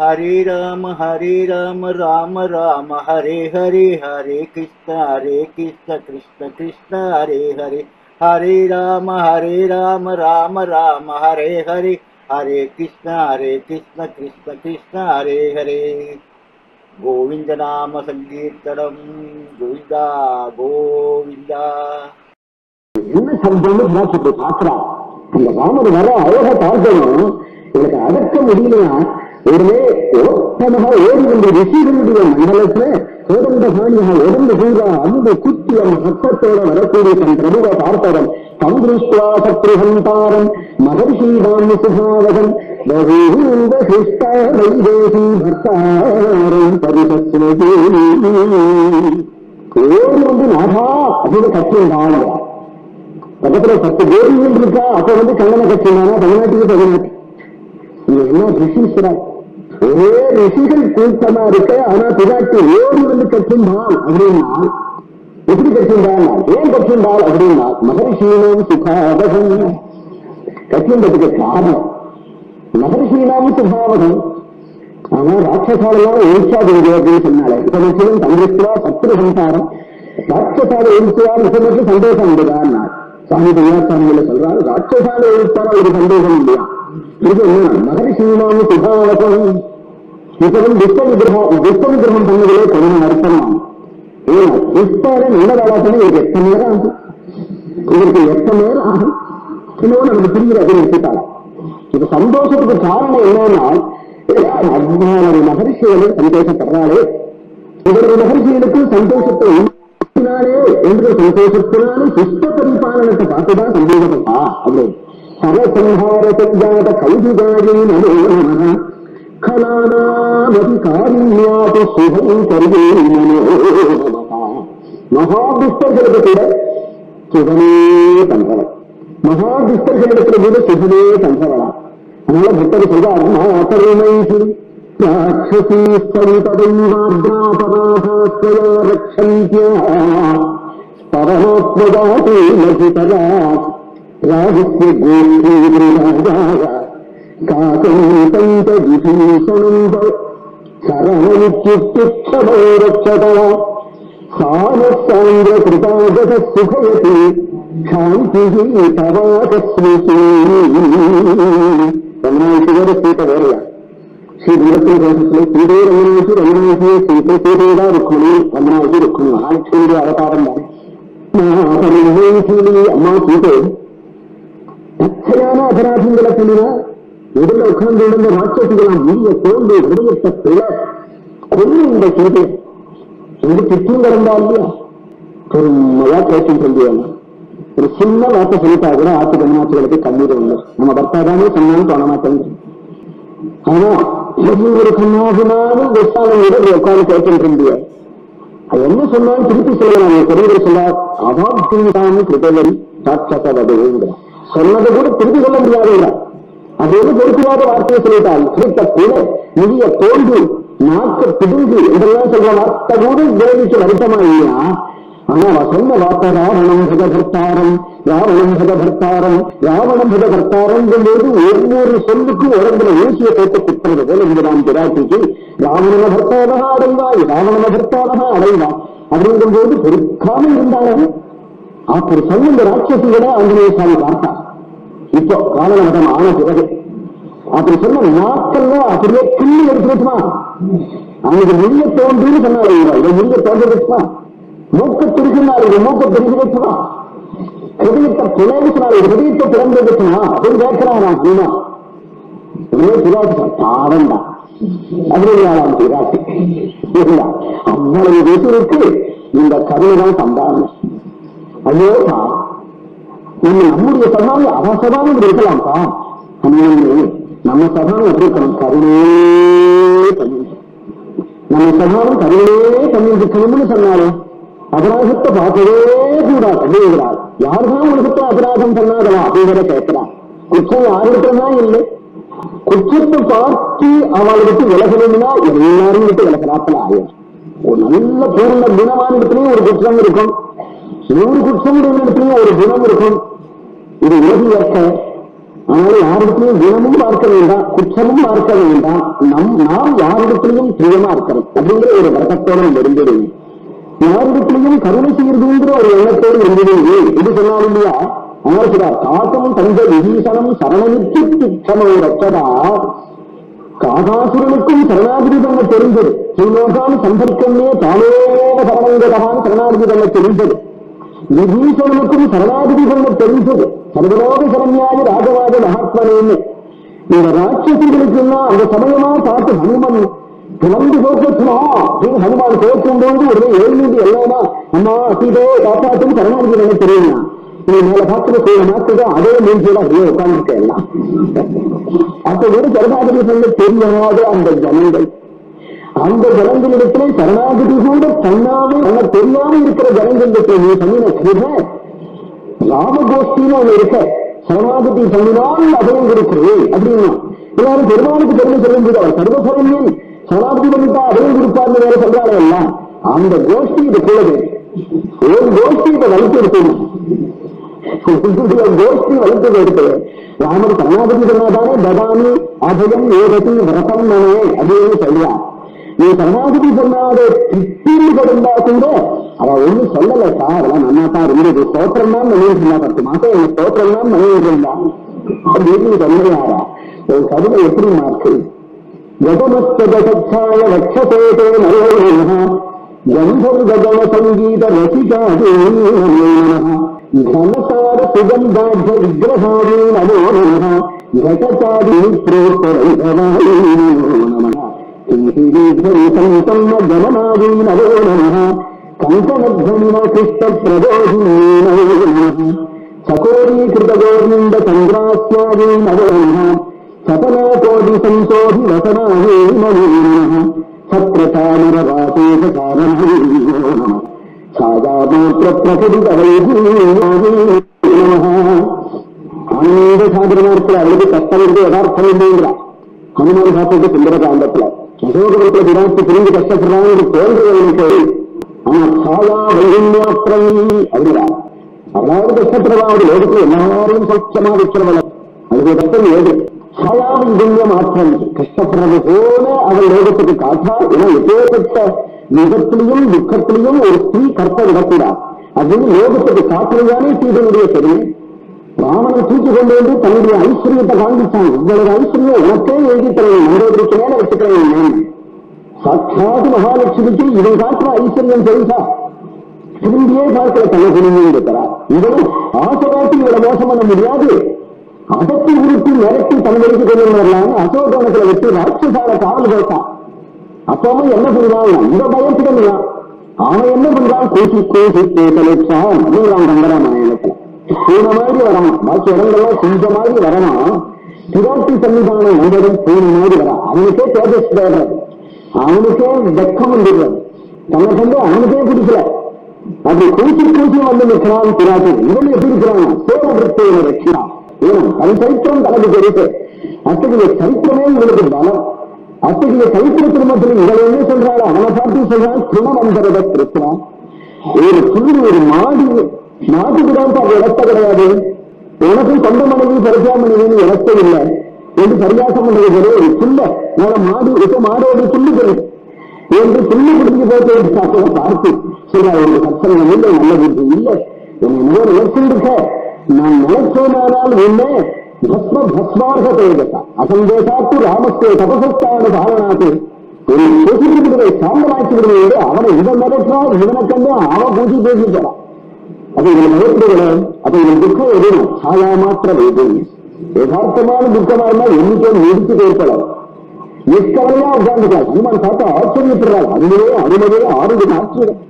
ஹரே ராம ஹரே ராம ராம ராம ஹரே ஹரே ஹரே கிருஷ்ண ஹரே கிருஷ்ண கிருஷ்ண கிருஷ்ண ஹரே ஹரே. ஹரே ராம ஹரே ராம ராம ராம ஹரே ஹரே. ஹரே கிருஷ்ண ஹரே கிருஷ்ண கிருஷ்ண கிருஷ்ண ஹரே ஹரே. கோவிந்த நாம சங்கீர்த்தனம். கோவிந்தா கோவிந்தா. என்ன சப்தம்னு பிராட்சி பாக்குறான். இந்த ராமர் வர அழக பார்க்கணும். எனக்கு அடக்க முடியலையா உடனே ஓட்டமாக ஓடி ரிஷிகளுடைய மண்டலத்துல கோடந்த பாணியாக உடம்பு பூரா அந்த குத்தி சத்தத்தோட வரக்கூடிய தன் பிரபுவை பார்த்தவன். சந்திருஷ்டுவா சத்ருஹந்தாரம் மகர்ஷீதாம் சுபாவகன் பகூந்த கிருஷ்ணா வைதேசி பக்தாரம் பரிசஸ்வதி ஓடி வந்து அப்படின்னு பக்கத்துல பத்து இருக்கா அப்ப வந்து கண்ணனை தமிழ்நாட்டுக்கு தமிழ்நாட்டு என்ன ரிஷீஸ்வரா ஒரே ரிஷிகள் கூட்டமா இருக்க ஆனா பிராட்டி ஓடி வந்து கற்றுண்டான் அப்படின்னா எப்படி கற்றுண்டான் ஏன் கற்றுண்டாள் அப்படின்னா மகரிஷீனம் சுகாவகம் கற்றுண்டதுக்கு காரணம். மகரிஷீனாம் சுகாவகம் ஆனா ராட்சசாலெல்லாம் ஒழிச்சாதுங்க அப்படின்னு சொன்னாலே இப்ப நிச்சயம் தங்கிருஷ்டா சத்ரு சம்சாரம். ராட்சசால ஒழிச்சார் சொன்னது சந்தோஷம் உண்டுதான் சாமி சுவாமி பெரியாசாமியில சொல்றாரு ராட்சசால ஒழிச்சார் அவருக்கு சந்தோஷம் இல்லையா மகரிஷீனாம் சுபாவகம் இப்பவும் விஸ்வ விக்கிரகம் விஸ்வ விக்கிரகம் பண்ணதிலே கொஞ்சம் அர்த்தமாம் ஏன்னா விஸ்வார நல்ல வேளாட்டமே இதுக்கு எத்தனை நேரம் ஆகும்? இதற்கு எத்தனை நேரம் ஆகும்? இன்னொன்று நமக்கு புரியுது அப்படின்னு எடுத்துட்டாங்க இது சந்தோஷத்துக்கு காரணம் என்னன்னா அவ்வளவு மகர்ஷிகளும் சந்தோஷப்படுறாளே. இவரது மகர்ஷிகளுக்கு சந்தோஷத்தை உண்டாலே என்று சந்தோஷத்தினாலும் சுஷ்ட பரிபாலனத்தை பார்த்துதான் சந்தோஷப்பட்டா அப்படின்னு சரசம்ஹார சஞ்சாத நமோ நம கலானாமதி காரியாத சுகம் கருவே நமோ நமः. கூட சுகமே பண்றவன் மகாபிஷ்டர்களிடத்துல கூட சுகமே பண்றவனா அதனால புத்தர் சொல்றார் மாதருமைக்கு ராட்சசீ சந்ததைவாத்ராபராபாஸ்வயா ரக்ஷந்தியா ராஜஸ்ய கோஷ்டீராஜாய காகம் தந்த விபீஷணம் சரணமுச்சுத்திச்சமோ சாமசாந்திர கிருதாகத சுகயதி சாந்தி தவாகஸ்மிசி ரமணாசியோட சீதை வேறையா ஸ்ரீ தூரத்தின் சீதே ரமணாசி ரமணாசிய சீதை சீதையதா ருக்மணி ரமணாசி ருக்மணி அவதாரம் அம்மா சீதை தச்சையான அபராதங்களை பண்ணினா எதிர உட்கார்ந்து இருந்த ராட்சசிகளாம் வீரிய தோல்வி விடயத்தை பிழ கொண்டு இந்த செய்தி எங்க திட்டம் கிடந்தா இல்லையா? பெருமையா கேட்டு சொல்லுவாங்க. ஒரு சின்ன வார்த்தை சொல்லிட்டா கூட ஆத்து கண்ணாச்சிகளுக்கு கண்ணீர் உண்டு. நம்ம பர்த்தா தானே சொன்னாலும் தோண மாட்டேங்குது. ஆனா ஒரு கண்ணாகுனாலும் விசாலனோட உட்கார்ந்து கேட்டு இருந்திய அது என்ன சொன்னாலும் திருப்பி சொல்லலாம் பெரியவர் சொன்னார் அவாப்திதான் கிருதவரி சாட்சதவதுங்கிற சொன்னதை கூட திருப்பி சொல்ல முடியாதுங்கிற அது வந்து பொறுப்பில்லாத வார்த்தையை சொல்லிட்டால் கிருத்த கூட நிதிய தோல்வி நாக்க பிடுங்கு இதெல்லாம் சொல்ற வார்த்தை கூட தேவிக்கு வருத்தமா இல்லையா ஆனா அவ சொன்ன வார்த்தை ராவணம் பதபர்த்தாரம் ராவணம் பதபர்த்தாரம் ராவணம் பதபர்த்தாரம் போது ஒவ்வொரு சொல்லுக்கும் உடம்புல ஊசியை போட்டு குத்துறது போல இங்குதான் பிராட்டிக்கு ராவணன பர்த்தாவகா அடைவாய் ராவணன பர்த்தாவகா அடைவான் அப்படிங்கும் போது பொறுக்காம இருந்தாலும் அப்படி சொன்ன இந்த ராட்சசிகளை ஆஞ்சநேய சுவாமி பார்த்தார் இப்போ காலகட்டம் ஆன பிறகு அப்படி சொன்ன நாட்கள்ல அப்படியே கிள்ளி எடுத்து வச்சுமா அவனுக்கு முடிய தோன்றுன்னு சொன்னாரு இதை முடிய தோன்ற வச்சுமா மூக்க திருச்சினார் இது மூக்க திருச்சி வச்சுமா ஹிருதயத்தை பிளவு சொன்னார் ஹிருதயத்தை பிளந்து வச்சுமா அப்படின்னு கேட்கிறான் நான் அப்படின்னா உடனே பிராட்டி பாவம் தான் அப்படிங்கிறாளாம் பிராட்டி அவ்வளவு பேசுறதுக்கு இந்த கருணை தான் சம்பாரணம் ஐயோ நம்ம நம்முடைய சபாவை அவ சபாவும் இருக்கலாம்ப்பா. நம்ம நம்ம சபாவும் எப்படி இருக்கணும். கருணையே பண்ணி நம்ம சபாவும் கருணையே பண்ணி இருக்கணும்னு சொன்னாரு. அபராதத்தை பார்க்கவே கூடாது அப்படிங்கிறார். யாருதான் உலகத்துல அபராதம் பண்ணாதவா? அப்படிங்கிற கேட்கிறார். குற்றம் யாருக்கிட்டதான் இல்லை? குற்றத்தை பார்த்து அவளை விட்டு விலகணும்னா எல்லாரும் விட்டு விலகிறாப்பில் ஆயிரம். ஒரு நல்ல பூர்ண குணமான இடத்துலயும் ஒரு குற்றம் இருக்கும். நூறு குற்றம் இடத்துலயும் ஒரு குணம் இருக்கும். இது உலக இயற்கை ஆனால் யாரிடத்திலையும் குணமும் பார்க்க வேண்டாம் குற்றமும் பார்க்க வேண்டாம். நம் நாம் யாரிடத்திலையும் பிரியமா இருக்கிறோம். அப்படிங்கிற ஒரு வர்க்கத்தோட நம்ம இருந்துடுங்க யாரிடத்திலையும் கருணை செய்யறதுங்கிற ஒரு எண்ணத்தோடு இருந்துடுங்க இது சொன்னாலும் இல்லையா? ஆசிரியர் காக்கம் தந்த விபீஷணம் சரணமிற்கு திட்டமோ ரச்சதா. காகாசுரனுக்கும் சரணாகிரி தன்னை தெரிந்தது. சிவலோகான் சம்பர்க்கமே தானேவ சரணங்கதான் சரணாகிரி தன்னை தெரிந்தது. விபீஷணனுக்கும் சரணாகிதி தன்னை சர்வலோக சரண்யாய ராஜவாத மகாத்மனேன்னு இந்த ராட்சசிகளுக்கெல்லாம் அந்த சமயமா பார்த்து ஹனுமன் கிளம்பி தோற்றா அப்படின்னு ஹனுமான் தோற்றும் போது உடனே எழுந்து எல்லாமா அம்மா சீதே காப்பாற்றும் சரணாதிபதி தன்னை தெரியுமா நீ மேல பார்த்து செய்ய மாத்துதோ அதே மூஞ்சியோட அப்படியே உட்கார்ந்துருக்க அப்ப ஒரு சரணாகதி தெரியாத அந்த ஜனங்கள் அந்த ஜனங்களிடத்திலே சரணாகதி கூட தன்னாலே தன்னை தெரியாம இருக்கிற ஜனங்களிடத்தில் நீ பண்ணின கிருப. அவன் இருக்க. சரணாகதி பண்ணினால் அபயம் கொடுக்கிறேன் அப்படின்னா. எல்லாரும் பெருமாளுக்கு பெருமை சொல்லும்போது அவர் சர்வசரண்யன். சரணாகதி பண்ணிட்டா அபயம் கொடுப்பார்னு வேற சொல்றாங்க எல்லாம். அந்த கோஷ்டி இது கூடவே ஒரு கோஷ்டி இதை வலித்து கோஷ்டி வளர்த்து எடுத்து ராமர் சரணாகதி சொன்னாதானே ததாமி அபயம் ஏகதி விரதம் மனே அப்படின்னு சொல்லுவான். நீ பரமாவதி சொன்னாத திட்டின்னு கொடுந்தா கூட. அவ ஒண்ணும் சொல்லல சார் அதெல்லாம் நல்லா தான் இருந்தது. தோற்றம் தான் மனைவி சொன்னா பத்து மாசம் எங்க தோற்றம் தான் மனைவி இருந்தா அப்படின்னு சொன்னாரா என் கவிதை எப்படி மாற்று? கதமத்தகாய வட்சபேதே நரோயின கந்தர்கதம சங்கீத ரசிகாதே ఘనసార సుగంధాఢ్య విగ్రహాదే నమో నమ ఘటకాది ప్రోత్తరైన சந்தன்ன ஜனநாதீன் அவோ நம கந்தமத்வமின கிருஷ்ண பிரபோதினே நமோ நம சகோரீகிருத கோவிந்த சந்திராஸ்யாதீ நமோ நம சபல கோடி சந்தோஷி வசனாவே நமோ கஷ்டம் இருந்து யதார்த்தம் இல்லைங்கிறார் ஹனுமான் சாப்பிட்டு சுந்தரகாண்டத்துல காண்டத்துல அசோகத்துல விராட்டு பிரிந்து கஷ்டப்படுறாங்க தோன்றுவதற்கு ஆனா சாயா வைகுண்யாத்திரம் அப்படிங்கிறார் அதாவது கஷ்டப்படுறதாவது லோகத்துல எல்லாரும் சௌக்கியமா வைக்கிறவள அது கஷ்டம் ஏது? சாயா வைகுண்ய மாற்றம் கஷ்டப்படுறது போல அவள் லோகத்துக்கு காட்டா ஏன்னா எப்பேற்பட்ட யுகத்திலையும் துக்கத்திலையும் ஒரு ஸ்திரீ கற்ப விடக்கூடாது அது லோகத்துக்கு காட்டுறதானே சீதனுடைய பெருமை ராவணன் தூக்கி கொண்டு வந்து தன்னுடைய ஐஸ்வர்யத்தை காண்பித்தான் இவ்வளவு ஐஸ்வர்யம் உனக்கே எழுதி தரேன் மண்டபத்திற்கு மேல வச்சுக்கிறேன் நான் சாட்சாத் மகாலட்சுமிக்கு இதை காற்ற ஐஸ்வர்யம் தெரிஞ்சா திரும்பியே பார்க்கிற தன்னை இருக்கிறார் இவரும் ஆசை காட்டி இவ்வளவு மோசம் பண்ண முடியாது அதற்கு உருட்டி மிரட்டி தன்மைக்கு கொண்டு வரலாம் அசோகோணத்துல வச்சு ராட்சசால காவல் கேட்டான் அப்பவும் என்ன பண்றான் இந்த பயத்துக்கு அவன் என்ன பண்றான் கூசி கூசி கேட்டலைச்சான் அப்படிங்கிறான் கங்கராமாயணத்துல பூனை மாதிரி வரணும். பாக்கி இடங்கள்லாம் கொஞ்சம் மாதிரி வரணும். திராட்சி சன்னிதானம் என்பதும் பூனை மாதிரி வரான் அவனுக்கே தேஜஸ் தேடுறது அவனுக்கே வெக்கம் வந்துடுறது தன்னை கண்டு அவனுக்கே பிடிக்கல. அப்படி கூச்சி கூச்சி வந்து நிற்கிறான் பிராட்டி இவன் எப்படி இருக்கிறான்? சோழபுரத்தை ரட்சினான் ஏன்னா தன் சரித்திரம் தனக்கு தெரிவித்து அத்தகைய சரித்திரமே உங்களுக்கு பலம். அத்தகைய சரித்திர திருமணத்தில் இவள் என்ன சொல்றாள் அவனை பார்த்து சொல்றான் திருமணந்தரத கிருஷ்ணா ஒரு புள்ளி ஒரு மாடி மாட்டுக்கு தான் அது இடத்த கிடையாது. உனக்கும் சொந்த மனைவி பரிசா மனைவின்னு இடத்த இல்லை. என்று பரியாசம் பண்றது போல ஒரு புல்ல நான் மாடு இப்ப மாடோட புல்லு பெறும் என்று புல்லு பிடிச்சு போட்டு பார்த்து சரி அவருடைய சத்தம் இல்லை நல்ல புத்தி இல்லை. என்னை என்னவோ நினைச்சிருக்க. நான் நினைச்சோனானால் என்ன? பஸ்ம பஸ்மார்க தேவதா. அசந்தேசாத்து ராமஸ்தே தபசஸ்தான தாரணாத்து ஒரு பேசிட்டு சாம்பலாக்கி விடுவது அவனை இவன் மிரட்டா இவனை கண்டு அவன் பூஜை பேசிட்டான் அப்ப இவன் மிரட்டுகிறத அப்ப இவன் துக்கம் எதுவும் சாயா மாற்ற யதார்த்தமான துக்கமா இருந்தால் எண்ணிக்கை நிறுத்தி ஏற்படாது நிற்கவலையா உட்கார்ந்துக்கலாம். ஹனுமான் பார்த்தா ஆச்சரியப்படுறாள் அதுவே அருமையே ஆறுது ஆச்சரியம்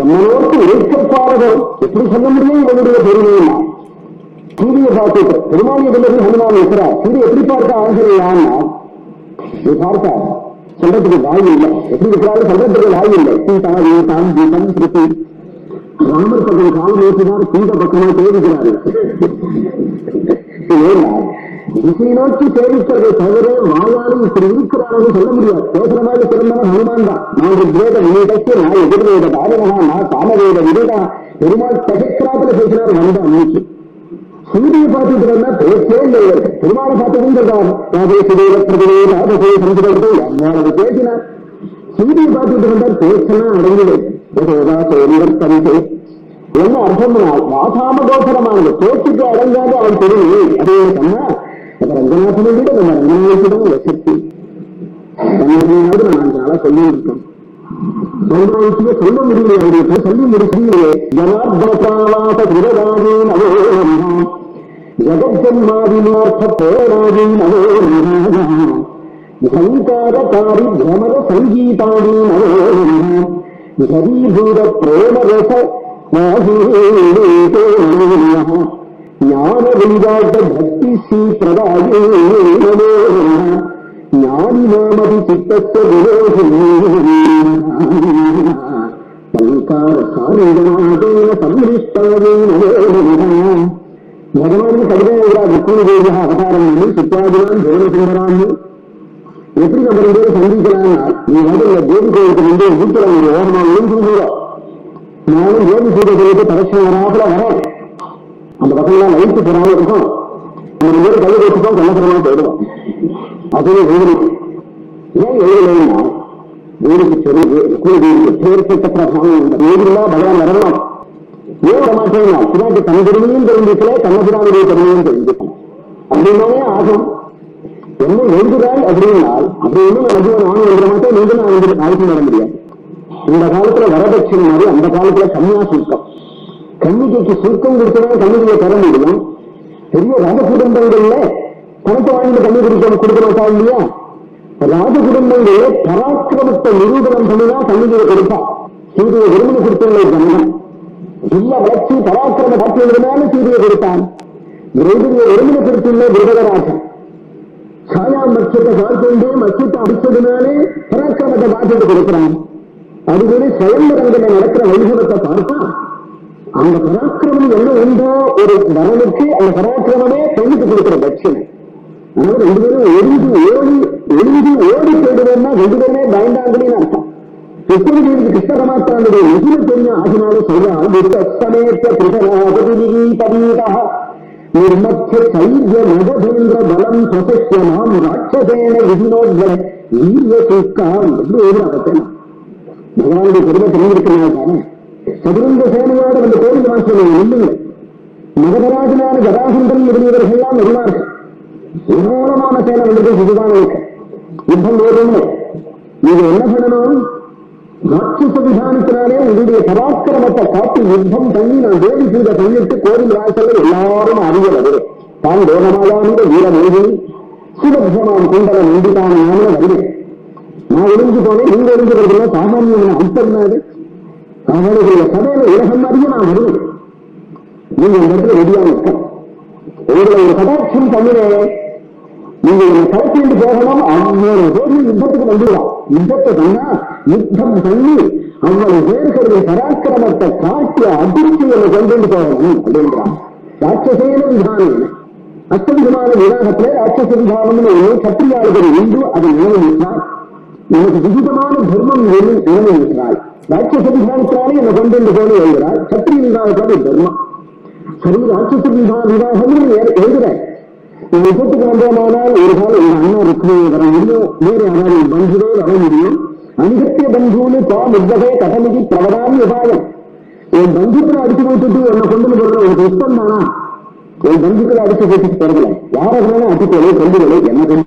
என்னோருக்கு இறைக்கப்பாளர்கள் எப்படி சொல்ல முடியும்? இவனுடைய பெருமையா சூரிய பார்த்துட்டு ஹனுமான் இருக்கிறார். சூரிய எப்படி பார்த்தா சொல்றதுக்கு வாய் இல்லை. எப்படி இருக்கிறாரு? சொல்றதுக்கு வாய் இல்லை. சீதா திருப்பி ராமர் பக்கம் காலம் ஏற்றினார் சீத பக்கமா தேடிக்கிறாரு திசை நோக்கி சேவிக்கிறதை தவிர வாயாலும் இப்படி இருக்கிறார்கள் சொல்ல முடியாது. பேசுற மாதிரி சிறந்தவன் ஹனுமான் தான். நான் ருத்வேத வினீதக்கு நான் எதிர்வேத தாரணா நான் காமவேத விருதா பெருமாள் தகைக்கிறாப்பில் பேசினார் வந்தா அன்னைக்கு சூரிய பார்த்துட்டு வந்தா பேசவே இல்லை. இவருக்கு பெருமாளை பார்த்துக்கும் சொல்றாரு ராதே சுதேவ பிரதே ராதசே சம்ஸ்கிருதத்தை பேசினார். சூரிய பார்த்துட்டு வந்தார் பேசினா அடங்குது ஏதோதா சோழிவர் தரிசே என்ன அர்த்தம்னா வாசாம கோசரமானது பேச்சுக்கு அடங்காது அவன் தெரியும் அதே சொன்னா நம்ம ரங்கநாதனை விட நம்ம ரங்கநாயகிடம் வசதி ரங்கநாதனாவது அஞ்சு நாளா சொல்லி சொல்ல முடியல சொல்லி முடிக்கலையே. பிரமர கரீபூர பிரேமரச ஞான வைதாட்ட பக்தி ஸ்ரீ பிரதாயே ஞானி நாமதி சித்தத்த பங்கார சாரீகநாதேன சம்மிஷ்டாதேன భగవానికి కడిగా విష్ణుదేవి అవతారాన్ని చిత్రాదివాన్ని జగన్సుందరాన్ని எப்படி நம்ம சந்திக்கிறாங்க போயிட்டு பூஜை சொல்லிட்டு வரும் அந்த பசங்களாம் வயிற்று போறாமல் இருக்கும். நம்ம ரெண்டு பேரும் கல்வி வச்சுப்போம் கள்ளத்தரமா போயிடுவோம். அதுவே எழுதணும் ஏன் எழுதலைன்னா வீடுக்கு சொல்லி கூலிக்கு பேர்பட்ட பிரசாதம் இந்த பகவான் வரணும் ஏன் வர மாட்டேன்னா பின்னாடி தன் பெருமையும் தெரிஞ்சுக்கல கண்ணபிரானுடைய பெருமையும் தெரிஞ்சுக்கணும் அப்படின்னாலே ஆகும். என்ன எழுதுறாய் அப்படின்னால் அப்படி ஒன்றும் எனக்கு நானும் எழுத மாட்டேன் நீங்க நான் எழுதுற நட முடியாது. இந்த காலத்துல வரதட்சணை மாதிரி அந்த காலத்துல கன்னியா சுருக்கம் கண்ணிகைக்கு சுருக்கம் கொடுத்தவங்க கன்னிகையை தர முடியும். பெரிய ராஜ குடும்பங்கள்ல பணத்தை வாங்கிட்டு கண்ணி குடிக்க கொடுக்க மாட்டா இல்லையா? ராஜ குடும்பங்களே பராக்கிரமத்தை நிரூபணம் பண்ணிதான் கன்னிகையை கொடுப்பான் சீதையை விரும்பி கொடுத்துள்ள ஜனனம் இல்ல வளர்ச்சி பராக்கிரம பாத்தியங்களுமே சீதையை கொடுத்தான் விரைவில் விரும்பின கொடுத்துள்ள விருதராஜன் சாயா மச்சத்தை பார்த்துட்டு மச்சத்தை அடிச்சதுனாலே பராக்கிரமத்தை பார்த்துட்டு கொடுக்கிறான். அதுவே சுயம்பரங்களை நடக்கிற வைபவத்தை பார்த்தா அந்த பராக்கிரமம் என்ன உண்டோ? ஒரு வரனுக்கு அந்த பராக்கிரமமே பெண்ணுக்கு கொடுக்கிற தட்சிணை. அதாவது ரெண்டு பேரும் எழுந்து ஓடி எழுந்து ஓடி போயிடுவோம்னா ரெண்டு பேருமே பயந்தாங்கன்னு அர்த்தம். எப்பொழுது இருந்து கிருஷ்ண பரமாத்மாவுடைய நிஜம தெரியும் ஆகினாலும் சொல்றான் வித்தமேத்த பிருதனாபதிபீதா நிர்மத்திய சைரிய பலம் பிரசஸ்ய நாம் ராட்சசேன விதினோத்வர வீரிய சூக்காம் என்று பகவானுடைய பெருமை தெரிஞ்சிருக்கிறாங்க தானே சதுரங்க சேனையோட அந்த கோவில் வாசல் இல்லைங்க மகதராஜனான ஜடாசந்தன் முதலியவர்கள்லாம் வருவார்கள். ஏராளமான சேனை வந்தது சிசுதானுக்கு யுத்தம் வேறும்னு நீங்க என்ன பண்ணணும் மாற்று விதானத்தினாலே உங்களுடைய பராக்கிரமத்தை காட்டி யுத்தம் பண்ணி நான் தேவி செய்த பண்ணிட்டு கோவில் வாசல்ல எல்லாரும் அறிய வருகிறேன் தான் தேவமாலாந்த வீரமேகி சிவபுஷமான் குண்டல நம்பிதான் நானே வருகிறேன் நான் ஒளிஞ்சு போனேன் நீங்க ஒளிஞ்சு வருகிறீங்க சாமானியமான அம்சம் அந்தர்னாது அவனுடைய கதையில உலகம் அறிய நான் வருவேன். நீங்க இந்த இடத்துல ரெடியா இருக்க உங்களை ஒரு கதாட்சியம் பண்ணினேன் நீங்க ஒரு கடத்திட்டு போகணும் அவ்வளவு பேர் யுத்தத்துக்கு வந்துடலாம் யுத்தத்தை பண்ணா யுத்தம் பண்ணி அவ்வளவு பேர்களுடைய பராக்கிரமத்தை காட்டி அதிர்ச்சி என்னை கொண்டு போகணும் அப்படின்றான் ராட்சசேன விதானம் அத்தவிதமான விவாகத்துல ராட்சச விதானம்னு ஒண்ணு சத்திரியாளுகள் உண்டு. அது நினைவுற்றார் எனக்கு விகிதமான தர்மம் நினைவுற்றாள் ராட்சச விதானத்தினாலே என்னை கொண்டு போன எழுதுறாள் சத்திரிய விவாகத்தோட சரி ராட்சச விவாகம்னு எழுதுறேன் யுத்தத்துக்கு வந்தோமானால் ஒரு கால எங்க அண்ணா ருக்மியை வர முடியும். வேறு யாராவது பந்துவே வர முடியும். அனிகத்திய பந்துன்னு தா முத்தகே கதமிதி பிரபதாமி உபாயம் என் பந்துக்களை அடிச்சு போட்டுட்டு என்னை கொண்டு போடுற ஒரு இஷ்டம் தானா என் பந்துக்களை அடிச்சு போட்டுட்டு போறதுல யாரை வேணாலும் அடிச்சுக்கொள்ளு கொண்டு என்ன கொண்டு